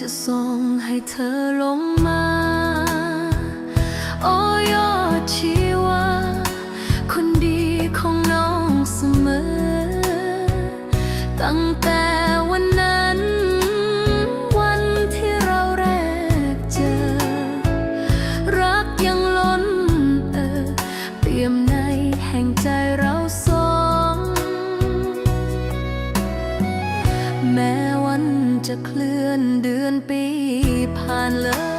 จะส่งให้เธอลงมาโอ้ยอดชีวาคนดีของน้องเสมอ ตั้งแต่วันนั้น วันที่เราแรกเจอ รักยังล้นเออเปี่ยมในแห่งใจเราส จะเคลื่อนเดือนปีผ่านเลย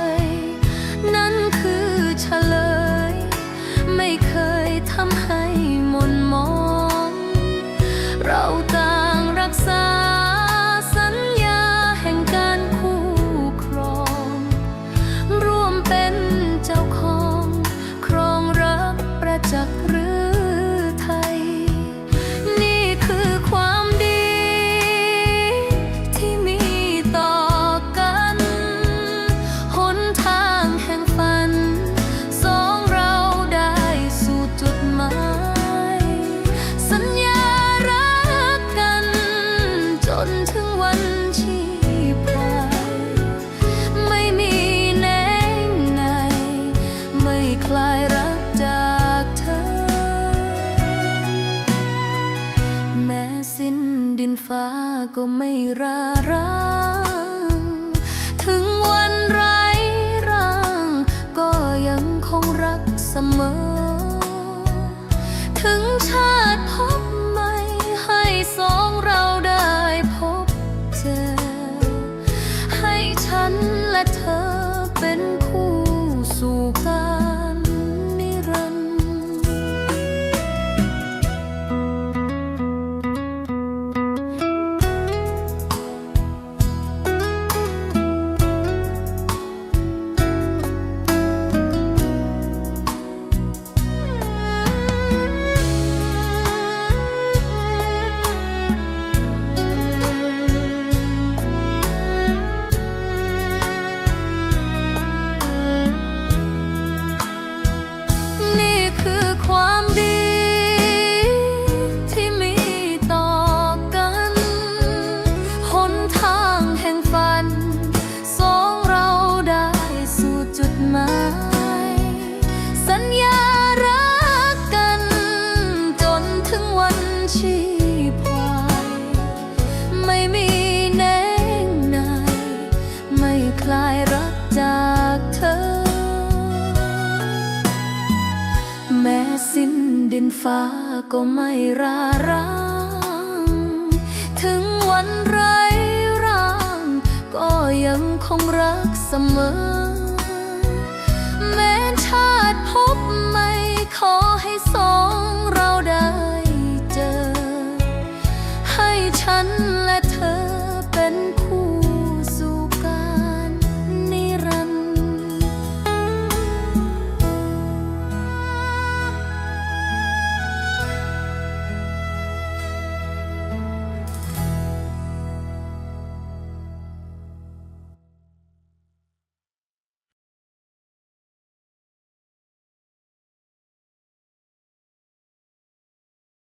ดินฟ้าก็ไม่รารัง ถึงวันไร้ร่าง ก็ยังคงรักเสมอ ถึงชาติพบใหม่ให้สองเราได้ คลายรักจากเธอ แม้สิ้นดินฟ้าก็ไม่รารัง ถึงวันไร้ร่าง ก็ยังคงรักเสมอ แม้ชาติพบไม่ขอให้สอง